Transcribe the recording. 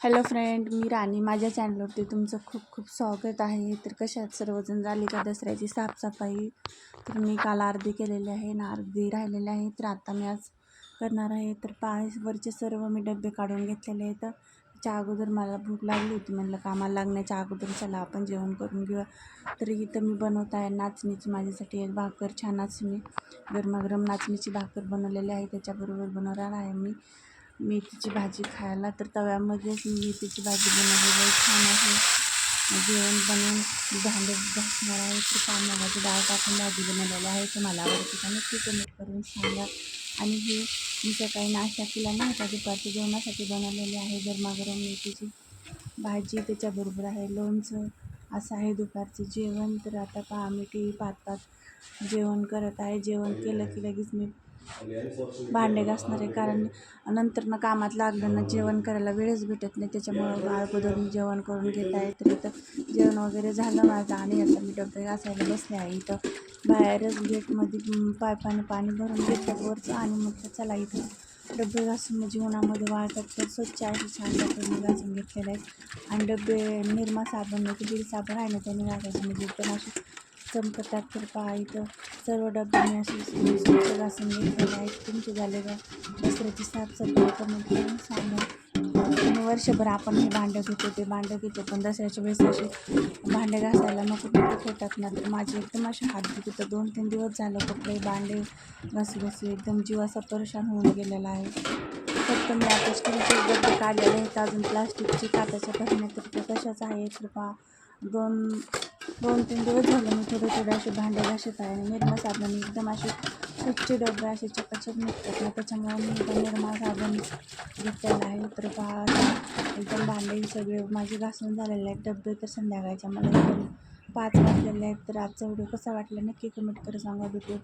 Hello friend मी राणी. माझ्या चॅनलवरती तुमचं खूप खूप स्वागत आहे. तर कशात सर्वजण झाली का? दसऱ्याची साफसफाई. तर मी काल अर्धी केलेली आहे ना अर्धी राहिलेली आहे. तर आता मी आज करणार आहे. तर पायवरचे सर्व मी डबे काढून घेतलेले आहेत. त्याच्या अगोदर मला भूक लागली होती. म्हणलं कामाला लागण्याच्या अगोदर चला आपण जेवण करून घेऊया. तर इथं मी बनवत आहे नाचणीची. माझ्यासाठी एक भाकर छान नाचणी गरमागरम नाचणीची भाकर बनवलेली आहे. त्याच्याबरोबर बनवणार आहे मी. मेथीची भाजी खायला तर तव्यामध्येच मी मेथीची भाजी बनवलेली छान आहे. जेवण बनवून भांडे घासणार आहे. तर तांदळाची डाळ टाकून भाजी बनवलेली आहे. तर मला आवडते. का नक्की कमेंट करून सांगा. आणि हे मी सकाळी नाश्ता केला नाही का दुपारच्या जेवणासाठी बनवलेले आहे. गरमागरम मेथीची भाजी त्याच्याबरोबर आहे. लोणचं असं आहे दुपारचं जेवण. तर आता पहा मी टी व्ही पाहत पाहत जेवण करत आहे. जेवण केलं की लगेच मी भांडे घासणार आहे कारण नंतर ना कामात लागलं जेवण करायला वेळच भेटत नाही. त्याच्यामुळं अगोदर मी जेवण करून घेत आहे. तर इथं जेवण वगैरे झालं माझं आणि आता मी डबे घासायला बसले आहे. इथं बाहेरच गेटमध्ये पायपाने पाणी भरून घेतलं वरचं आणि मग चला इथं डबे घासून मग जेवणामध्ये वाळतात तर स्वच्छ आहे छान डबे घासून घेतलेले आहेत. आणि डबे निरमा साबण नाही दीड साबण आहे ना त्याने घासायचे. म्हणजे एकदम असे संपतात तर पहा इथं. सर्व डबे मी असे स्वच्छ घासून घेतलेले आहेत तुमचे झाले का? दसऱ्याची साफसफाई करून करून सांगा आणि वर्षभर आपण हे भांडं घेतो ते भांडं घेतो पण दसऱ्याच्या वेळेस असे भांडे घासायला नको कुठे होतात ना? तर माझे एकदम असे हात दुखत. दोन तीन दिवस झालं कपडे भांडे घासू घासू एकदम जीव असा परेशान होऊन गेलेला आहे. फक्त मी आता स्टीलचे डबे काढलेले आहेत. अजून प्लास्टिकची काचाच्या भरण्या तर ते कशाच आहे तर पहा दोन दोन तीन दिवस झाले मी थोडे थोडे असे भांडे घासत आहे आणि निर्मा साबण एकदम असे स्वच्छ डबे असे चकाचक निघतात. ना त्याच्यामुळे मी एकदम निर्मा साबण घेतलेला आहे. तर पहा एकदम भांडे सगळे माझे घासून झालेले आहेत. डबे तर संध्याकाळच्या मला एकदम पाच वाजलेले आहेत. तर आजचा व्हिडिओ कसा वाटला नक्की कमेंट करा सांगा. भेटू